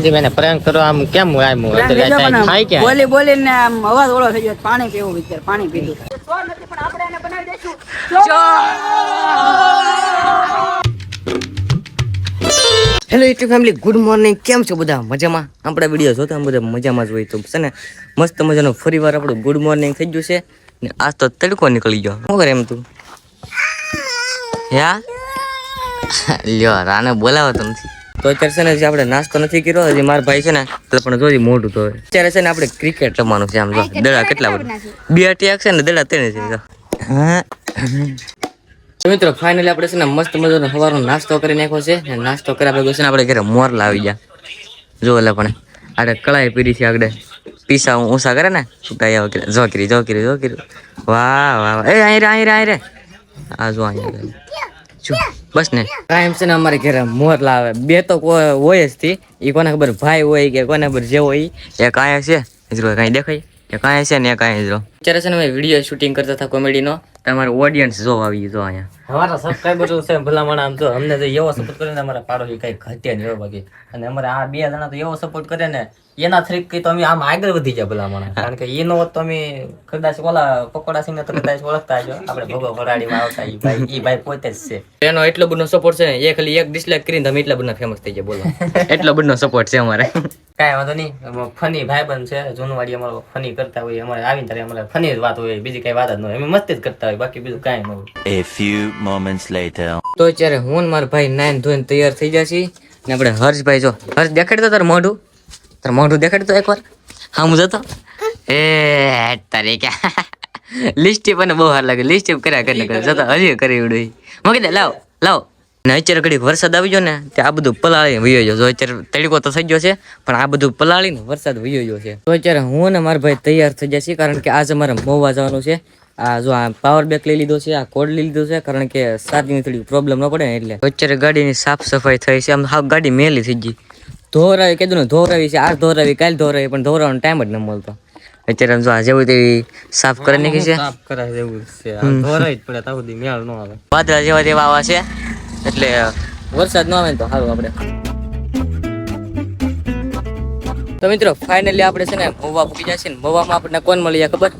કરો આમ કેમ આમ પણ થાય ક્યાં બોલી બોલીને આમ અવાજ ઓળો થઈ ગયો. પાણી પીવું વિચાર પાણી પીધું. Hello YouTube family good morning કેમ છો બધા? મજામાં? આપણા વીડિયો જોતા આમ બધા મજામાં જ હોય તો છે ને મસ્ત મજાનો ફરી વાર આપણું ગુડ મોર્નિંગ થઈ ગયું છે. ને આજ તો તડકો નીકળી ગયો. શું કરે એમ તું? યા લ્યો રાને બોલાવો તો નથી. તો અત્યારે છે ને હજી આપણે નાસ્તો નથી કર્યો હજી મારા ભાઈ છે ને પણ જોઈ મોઢું તો અત્યારે છે ને આપણે ક્રિકેટ રમવાનું છે આમ જો. દડા કેટલા બધા? બે અટિયાક છે ને દડા તેને છે હા મિત્રો ફાઇનલી આપણે છે ને મસ્ત મજાનો સવારનો નાસ્તો કરી નાખ્યો છે. ને નાસ્તો કર્યા છે ને આપણે ઘરે મોર લાવી ગયા. જો એટલે પણ આડે કળાઈ પીરી છે આગળ. પીસા ઊંસા કરે ને? સુકાઈ આવે કરે જોકરી જોકરી જોકરી વાહ વાહ વાહ. એ અહીં રે અહીં રે અહીં રે આ જો અહીં જો બસ ને. કાયમ છે ને અમારે ઘરે મોર લાવે. બે તો કોઈ હોય જ થી. એ કોને ખબર ભાઈ હોય કે કોને ખબર જે હોય એ એક છે. હજરો કાંઈ દેખાય? એ કાંઈ છે ને એ કાંઈ જો અત્યારે છે ને વીડિયો શૂટિંગ કરતા હતા કોમેડીનો તમારો ઓડિયન્સ જોવા આવી જો અહીંયા. અમારા સબસ્ક્રાઈબર છે ભલામણ આમ તો અમને તો એવો સપોર્ટ કરે ને અમારા પાડોશી કઈ ઘટ્યા નહીં બાકી. અને અમારે આ બે જણા તો એવો સપોર્ટ કરે ને એના થ્રી કઈ તો અમે આમ આગળ વધી જાય ભલામણ. કારણ કે એનો હોત તો અમે કદાચ ઓલા પકોડા સિંહ તો કદાચ ઓળખતા જો આપણે ભગો ફરાડીમાં આવતા એ ભાઈ એ ભાઈ પોતે જ છે. એનો એટલો બધો સપોર્ટ છે એ ખાલી એક ડિસલાઇક કરીને તમે એટલા બધા ફેમસ થઈ જાય બોલો. એટલો બધો સપોર્ટ છે અમારે. કાંઈ વાંધો નહીં. ફની ભાઈ બંધ છે જૂનવાડી અમારો ફની કરતા હોય અમારે આવીને ત્યારે અમારે ફની જ વાત હોય બીજી કઈ વાત જ ન હોય. અમે મસ્તી જ કરતા હોય બાકી બીજું કાંઈ ન હોય. A few moments later. તો અત્યારે હું મારા ભાઈ નાઈન ધોઈને તૈયાર થઈ ગયા છીએ. ને આપણે હર્ષભાઈ જો, હર્ષ દેખાડતો તાર મોઢું? તાર મોઢું દેખાડતો એકવાર? હા, હું જતો. એ, તારે ક્યાં? લિસ્ટી પણ બહુ હાર લાગે લિસ્ટી કર્યા કરી કરે જતો, હજી કરી વિડું મૂકી દે, લાવ લાવ. ને અત્યારે ઘડીક વરસાદ આવી ગયો ને, તે આ બધું પલાળી વયો ગયો. જો અત્યારે તડકો તો થઈ ગયો છે, પણ આ બધું પલાળીને વરસાદ વયો ગયો છે. તો અત્યારે હું ને મારા ભાઈ તૈયાર થઈ ગયા છીએ, કારણ કે આજે મારે મોવા જવાનું છે. આ જો આ પાવર બેક લઈ લીધો છે આ કોડ લઈ લીધો છે કારણ કે સાતની થોડી પ્રોબ્લેમ ન પડે ને એટલે. અત્યારે ગાડીની સાફ સફાઈ થઈ છે આમ હા ગાડી મેલી થઈ ગઈ. ધોરાવી કીધું ને ધોરાવી છે આજ ધોરાવી કાલ ધોરાવી પણ ધોરાવાનો ટાઈમ જ ન મળતો. અત્યારે આમ જો આ જેવું તેવી સાફ કરી નાખી છે. સાફ કરાય જેવું છે. ધોરાવી જ પડે તાવ સુધી મેળ ન આવે. વાદળા જેવા તેવા આવા છે એટલે વરસાદ ન આવે ને તો સારું આપણે. તો મિત્રો ફાઇનલી આપણે છે ને મવા પૂકી છે ને મવામાં આપણને કોણ મળી જાય ખબર?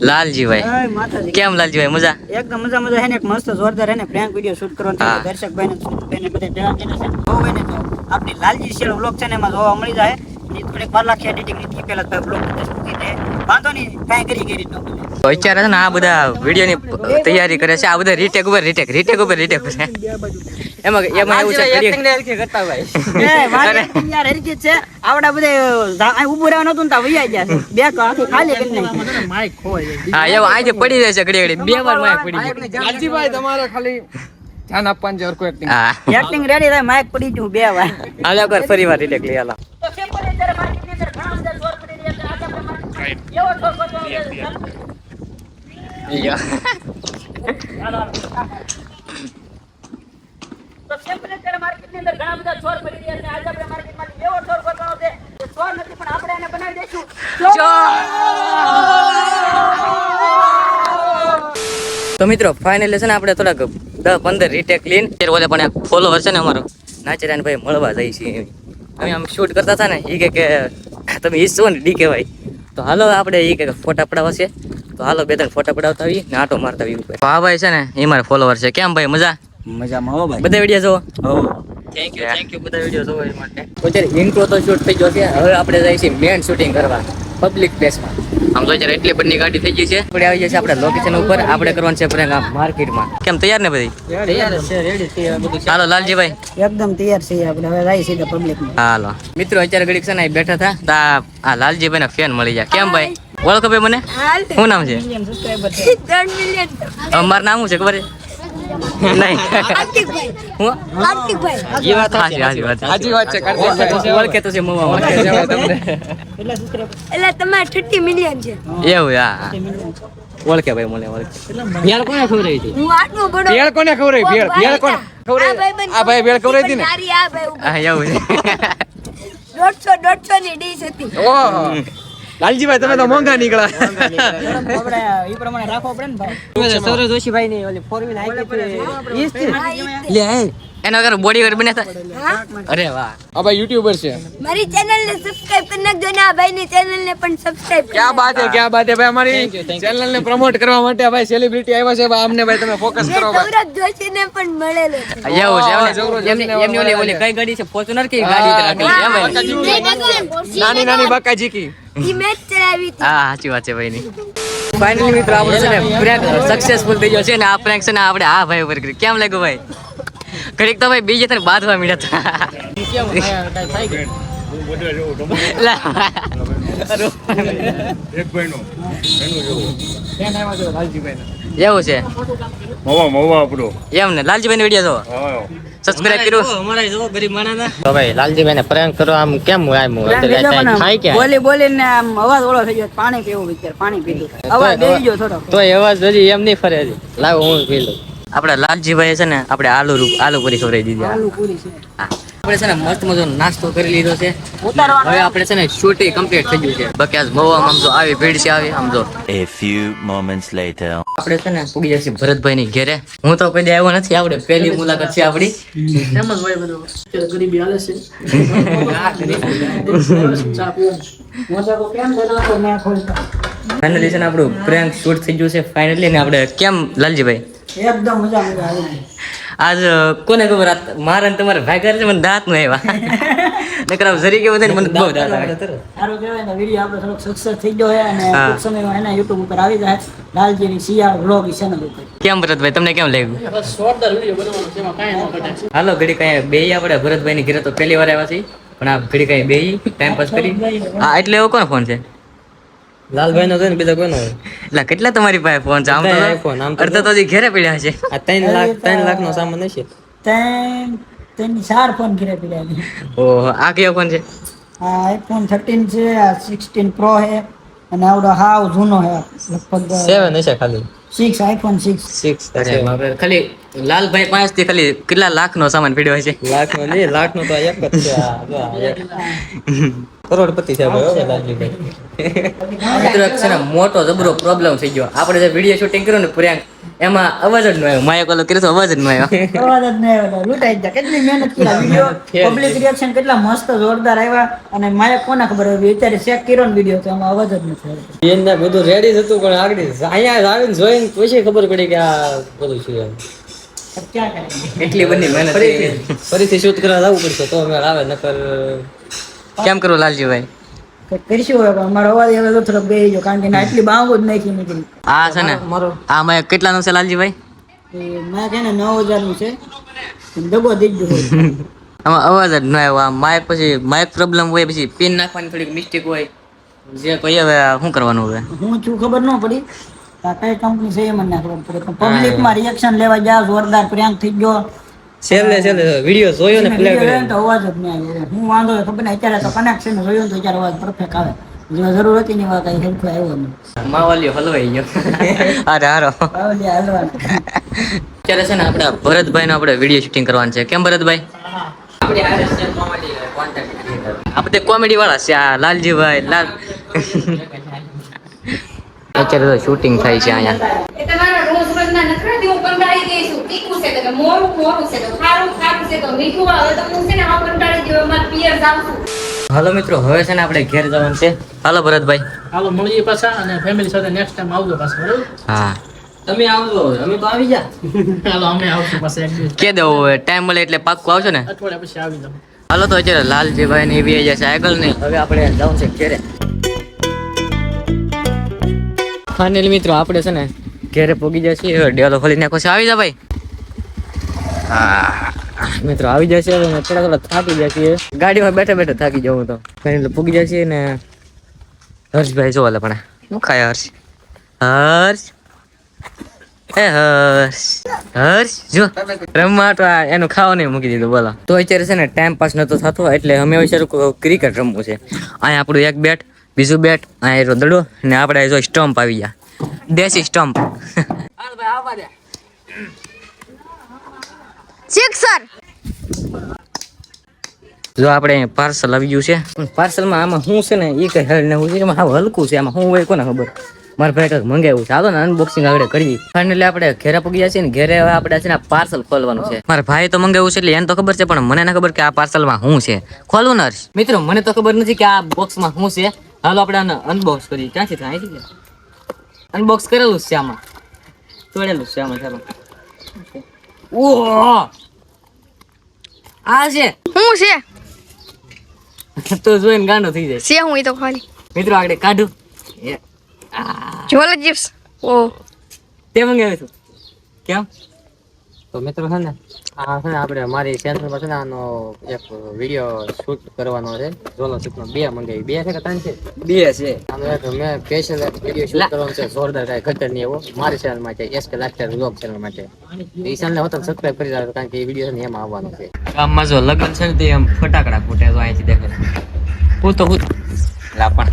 લાલજીભાઈ. માતાજી. કેમ લાલજીભાઈ મજા? એકદમ મજા મજા હે ને એક મસ્ત જોરદાર હે ને પ્રેન્ક વિડિયો શૂટ કરવાનો છે. દર્શક ભાઈ ને ભાઈને બધે ધ્યાન દેને છે. તો હોય ને તો આપણી લાલજી શેર વ્લોગ છે ને એમાં જોવા મળી જાય. એ થોડીક વાર લાખ એડિટિંગની પહેલા તો વ્લોગ મૂકી દે. વાંધો નહીં. કરી તો અત્યારે છે ને આ બધા વિડીયોની તૈયારી કરે છે. આ બધા રીટેક ઉપર રીટેક રીટેક ઉપર રીટેક છે એમાં એમાં એવું છે ઘડીક- કરતા ભાઈ એ વાત યાર હરકત છે આવડા બધે ઊભું રહેવાનું હતું ને ત્યાં વૈયા ગયા છે. બે આખી ખાલી કરી નાખી હા એવું આજે પડી જાય છે ઘડી ઘડી બે વાર માય પડી ગઈ. લાલજીભાઈ તમારે ખાલી ધ્યાન આપવાનું છે હરકો એક્ટિંગ એક્ટિંગ રેડી થાય માઇક પડી ગયું બે વાર. હાલો કર ફરી વાર રીટેક લઈ હાલો તો ટેમ્પરેચર માર્કેટની અંદર ઘણા બધા છોડ પડી રહ્યા છે આજે આપણે માર્કેટમાંથી એવો છોડ ગોતવાનો છે એ નથી પણ આપણે એને બનાવી દઈશું તો મિત્રો ફાઇનલી છે ને આપણે થોડાક દસ પંદર રીટેક લઈને અત્યારે ઓલે પણ ફોલોવર છે ને અમારો. નાચરાન ભાઈ મળવા જાય છે અમે આમ શૂટ કરતા હતા ને એ કે કે તમે ઈ છો ને ડી કહેવાય. તો હાલો આપણે એ કે ફોટા પડાવવા છે. તો હાલો બે ત્રણ ફોટા પડાવતા આવીએ ને આટો મારતા આવીએ ઉપર. હા ભાઈ છે ને એ મારા ફોલોવર છે. કેમ ભાઈ મજા? મજામાં હો બધા વીડિયો જોવો? થેન્ક યુ થેન્ક યુ બધા વીડિયો જોવા એ માટે. તો ઇન્ટ્રો તો શૂટ થઈ ગયો છે. હવે આપણે જાય છે મેન શૂટિંગ કરવા. પબ્લિક પ્લેસમાં આમ જોઈએ એટલી બધી ગાડી થઈ ગઈ છે. આપણે આવી જશે આપણે લોકેશન ઉપર. આપણે કરવાનું છે પ્રેંગ માર્કેટમાં કેમ તૈયાર ને બધી? તૈયાર છે રેડી ચાલો લાલજીભાઈ. એકદમ તૈયાર છે આપણે હવે જાય સીધા પબ્લિકમાં હાલો. મિત્રો અત્યારે ઘડીક છે ને બેઠા હતા. તા આ લાલજીભાઈ ના ફેન મળી જાય કેમ ભાઈ? ઓળખો ભાઈ મને? શું નામ છે? મિલિયન છે. અમારું નામ શું છે ખબર છે? નહીં. હું? એ વાત હાજી વાત સાચી. વાત છે કાર્તિક ઓળખે તો છે મવા ઓળખે છે. તમને એટલે તમારે થર્ટી મિલિયન છે. એવું હા ઓળખે ભાઈ મને ઓળખે. યાર કોને ખબર હતી? હું આટલો બધો ભેળ કોને ખવડાવી? ભેળ ભેળ કોને? આ આ ભાઈ ભેળ ખવડાવી હતી ને? આ ભાઈ હા એવું છે. દોઢસો દોઢસો ની ડીશ હતી. ઓહો. લાલજીભાઈ તમે તો મોંઘા નીકળ્યા. આપણે એ પ્રમાણે રાખવો પડે ને ભાઈ. સૌરવ જોશીભાઈ ની ઓલી ફોર વ્હીલ હાકી હા, ઈ જ તે. લે એના વગર બોડી વર બને અરે વાહ. આ ભાઈ યુટ્યુબર છે. મારી ચેનલ ને સબસ્ક્રાઇબ કરી નાખજો ને આ ભાઈ ની ચેનલ ને પણ સબસ્ક્રાઇબ કરી ક્યાં બાત હે ક્યાં બાત હે? ભાઈ અમારી ચેનલ ને પ્રમોટ કરવા માટે ભાઈ સેલિબ્રિટી આવ્યા છે. ભાઈ અમને ભાઈ તમે ફોકસ કરો ભાઈ. ગૌરવ જોશી ને પણ મળેલો છે. એવું છે હા, એમને- એમની ઓલી ઓલી કઈ ગાડી છે? ફોર્ચ્યુનર કે ગાડી રાખેલી છે ભાઈ? નાની નાની બકાજી કી ઈ મેચ ચલાવી હતી. હા સાચી વાત છે ભાઈ ની ફાઇનલી મિત્રો આપણે છે ને પ્રેન્ક સક્સેસફુલ થઈ ગયો છે ને આ પ્રેન્ક છે ને આપણે આ ભાઈ ઉપર કેમ લાગ્યું ભાઈ? ઘડીક તો ભાઈ બીજે તને બાંધવા મળ્યા એવું છે? મવા મવા આપણો એમ ને? લાલજીભાઈ ની વીડિયો જો સબસ્ક્રાઇબ કર્યું? તો ભાઈ લાલજીભાઈ ને પ્રેન્ક કરો આમ કેમ આમ થાય ક્યાં? બોલી ને આમ અવાજ ઓળો થઈ ગયો પાણી પીવું વિચાર પાણી પીધું. અવાજ થોડો તો અવાજ હજી એમ નહીં ફરે લાવ હું પી લઉં. આપણે લાલજીભાઈ છે ને આપણે આલુ રૂ- આલુ પૂરી ખવડાવી દીધી. આલુ પૂરી છે. આપણે છે ને મસ્ત મજાનો નાસ્તો કરી લીધો છે. હવે આપણે છે ને શૂટિંગ કમ્પ્લીટ થઈ ગયું છે. બાકી આજ બહુ આમ જો આવી ભીડ છે આવી આમ જો. A few moments later. આપણે છે ને પૂગી જશે ભરતભાઈ ની ઘેરે. હું તો કદી આવ્યો નથી આપણે પહેલી મુલાકાત છે આપણી. એમ જ હોય બધું. ગરીબી હાલે છે. ચા મોજા કો કેમ દેતો તો મેં ખોલતા. ફાઇનલી છે ને આપણું પ્રેન્ક શૂટ થઈ ગયું છે ફાઇનલી ને આપણે કેમ લાલજીભાઈ? એકદમ મજા મજા આવી આજ કોને ખબર આ મારા ને તમારા ભાગ્યા છે મને દાંત નો એવા નકર આમ જરી કેવું થાય મને બહુ દાંત આવે. સારું કહેવાય ને વીડિયો આપણો થોડોક સક્સેસ થઈ ગયો હોય અને ટૂંક સમયમાં એના યુટ્યુબ ઉપર આવી જાય. લાલજીની શિયાળ વ્લોગ ચેનલ ઉપર. કેમ ભરતભાઈ તમને કેમ લાગ્યું? જોરદાર વીડિયો બનાવવાનો છે એમાં કાંઈ ન ઘટે. હાલો ઘડી કઈ બે આપણે. ભરતભાઈ ની ઘરે તો પહેલી વાર આવ્યા છીએ. પણ આ ઘડી કઈ બે ટાઈમ પાસ કરી. હા એટલે એવો કોનો ફોન છે? લાલભાઈ નો ને બીજા કોઈનો હોય. એટલે કેટલા તમારી પાસે ફોન છે? આમ તો બધાય આમ તો અડધા તો ઘેરે ઘરે પડ્યા છે. આ ત્રણ લાખ ત્રણ લાખ નો સામાન હશે. તેમ તેની ચાર ફોન ઘરે પીડ્યા ઓહો આ કયો ફોન છે? આ આઈફોન થર્ટીન છે આ સિક્સટીન પ્રો છે અને આવડો હાવ જૂનો છે લગભગ 7 હશે ખાલી. સિક્સ આઈફોન સિક્સ સિક્સ અરે ખાલી લાલભાઈ પાંચથી ખાલી કેટલા લાખ નો સામાન પડ્યો છે લાખ નો નહીં લાખ નો તો એક જ છે આ આ એક. કરોડપતિ છે ભાઈ મિત્રો છે ને મોટો જબરો પ્રોબ્લેમ થઈ ગયો. આપણે જે વીડિયો શૂટિંગ કર્યું ને પ્રિયાંક એમાં અવાજ જ ન આવ્યો. માયા કોલો કર્યો તો અવાજ જ ન આવ્યો. અવાજ જ ન આવ્યો લૂંટાઈ ગયા. કેટલી મહેનત કરી વીડિયો પબ્લિક રિએક્શન કેટલા મસ્ત જોરદાર આવ્યા. અને માયક કોને ખબર હોય? અત્યારે ચેક કર્યો ને વીડિયો તો એમાં અવાજ જ નથી આવ્યો એને બધું રેડી હતું પણ આગળ અહીંયા આવીને જોઈને પછી ખબર પડી કે આ બધું છે એમ. એટલી બધી મહેનત કરી. ફરીથી ફરીથી શૂટ કરવા જવું પડશે તો અમે આવે નકર કેમ કરો લાલજીભાઈ? કરીશું હવે અમારો અવાજ હવે તો થોડો બે ગયો કારણ કે ના એટલી બાંગો જ નાખી નીકળી આ છે ને આ મેં કેટલાનો છે લાલજીભાઈ? મેં છે ને નવ હજારનું છે. દગો દીધું ગયો આમાં અવાજ જ ન આવ્યો આ માઇક પછી માઇક પ્રોબ્લેમ હોય પછી પિન નાખવાની થોડીક મિસ્ટેક હોય. જે કોઈ હવે શું કરવાનું હવે? હું છું ખબર ન પડી. આ કઈ કંપની છે એ મને ના ખબર પડે. પબ્લિકમાં રિએક્શન લેવા જાવ જોરદાર પ્રેમ થઈ ગયો. છેલ્લે છેલ્લે વીડિયો જોયો ને પ્લે કર્યો તો અવાજ જ નહીં આવ્યો. હું વાંધો તો ખબર નહીં અત્યારે તો કનેક્શન જોયો ને તો અત્યારે અવાજ પરફેક્ટ આવે. જો જરૂર હતી ને વાત કઈ હેલ્પ આવ્યો નહીં. માવાલી હલવાઈ ગયો. અરે હારો. માવાલી હાલવાનું. અત્યારે છે ને આપણે ભરતભાઈ નો આપણે વીડિયો શૂટિંગ કરવાનું છે. કેમ ભરતભાઈ? આપણે કોમેડી વાળા છે. આ લાલજીભાઈ લાલ. અત્યારે તો શૂટિંગ થાય છે અહીંયા. છું તો કે મોરું મોરું છે તો ખારું ખારું છે તો મીઠું આવે તો હું છે ને હાવ કંટાળી ગયો મારે પિયર જાઉં હાલો મિત્રો હવે છે ને આપણે ઘેર જવાનું છે. હાલો ભરતભાઈ. હાલો મળીએ પાછા અને ફેમિલી સાથે નેક્સ્ટ ટાઈમ આવજો પાછા બરાબર? હા. તમે આવજો અમે તો આવી જા હાલો અમે આવશું પાછા એક દિવસ. કે દઉં હવે ટાઈમ મળે એટલે પાક્કું આવશો ને? અઠવાડિયા પછી આવી જાવ હાલો તો અત્યારે લાલજીભાઈ ને એવી જશે આગળ નહીં હવે આપણે જવું છે ઘેરે. ફાઇનલી મિત્રો આપણે છે ને ઘેરે પોગી જશે હવે ડેલો ખોલી નાખો છે. આવી જા ભાઈ. મિત્રો આવી છે હવે થોડા થોડા થાકી છીએ. ગાડીમાં બેઠા બેઠા થાકી જવું તો. ફાઇનલી પૂગી જશે ને હર્ષભાઈ જો હાલે પણ. શું ખાય હર્ષ? હર્ષ? એ હર્ષ. હર્ષ જો. રમવા તો એનું ખાવાનું મૂકી દીધું બોલો. તો અત્યારે છે ને ટાઈમ પાસ નતો થતો એટલે અમે ક્રિકેટ રમવું છે. અહીંયા આપણું એક બેટ બીજું બેટ અહીંયા દડો ને આપણે જો સ્ટમ્પ આવી ગયા. દેશી સ્ટમ્પ સિક્સર જો આપણે પાર્સલ આવી ગયું છે. પાર્સલમાં આમાં શું છે ને એ કઈ હેડ ને હું એમાં હલકું છે. આમાં શું હોય કોને ખબર? મારા ભાઈ કંઈક મંગાવ્યું છે. હાલો ને અનબોક્સિંગ આગળ કરી ફાઇનલી આપણે ઘેરે પગી છે ને, ઘેરે હવે આપણે છે ને પાર્સલ ખોલવાનું છે. મારા ભાઈ તો મંગાવ્યું છે એટલે એને તો ખબર છે, પણ મને ના ખબર કે આ પાર્સલમાં શું છે. ખોલવું ને મિત્રો, મને તો ખબર નથી કે આ બોક્સમાં શું છે. હાલો આપણે આને અનબોક્સ કરીએ. ક્યાંથી થાય? છે અનબોક્સ કરેલું છે આમાં. તોડેલું છે આમાં ચાલો ઓહો! આ છે. હું છે? તો જોઈને ગાંડો થઈ જાય. છે હું એ તો ખાલી. મિત્રો આગળ કાઢું. જોલ ચિપ્સ ઓ. તે મંગાવ્યું હતું. કેમ? તો મિત્રો છે ને આ છે ને આપણે મારી પર છે ને આનો એક વીડિયો શૂટ કરવાનો છે. જોલો શૂટનો બે મંગાવી. બે છે કે ત્રણ છે? બે છે. આનો એક મેં સ્પેશિયલ વીડિયો શૂટ કરવાનો છે જોરદાર કાંઈ ખતર નહીં એવો. મારી ચેનલ માટે એસ કે લાસ્ટર વ્લોગ ચેનલ માટે એ ચેનલને હોત સબસ્ક્રાઇબ કરી દેજો કારણ કે એ વીડિયો છે ને એમાં આવવાનો છે. ગામમાં જો લગ્ન છે ને તે એમ ફટાકડા ફૂટે તો અહીંથી દેખાય. હું તો હું લાપણ.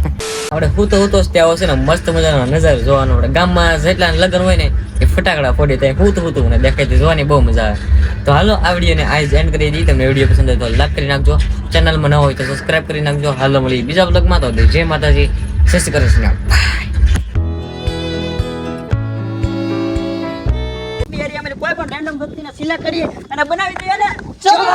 આપણે હું તો હું તો ત્યાં છે ને મસ્ત મજાનો નજારો જોવાનો. આપણે ગામમાં જેટલા લગ્ન હોય ને એ ફટાકડા ફોડી ત્યાં હું તો હું ને દેખાય તો જોવાની બહુ મજા આવે. તો હાલો આ વિડીયોને આજ એન્ડ કરી દઈએ. તમને વીડિયો પસંદ હોય તો લાઈક કરી નાખજો. ચેનલમાં ન હોય તો સબસ્ક્રાઇબ કરી નાખજો. હાલો મળી બીજા બ્લોગમાં તો જય માતાજી. જય શ્રી કૃષ્ણ. કોઈ પણ રેન્ડમ વ્યક્તિને સિલેક્ટ કરીએ અને બનાવી દઈએ ને. ચલો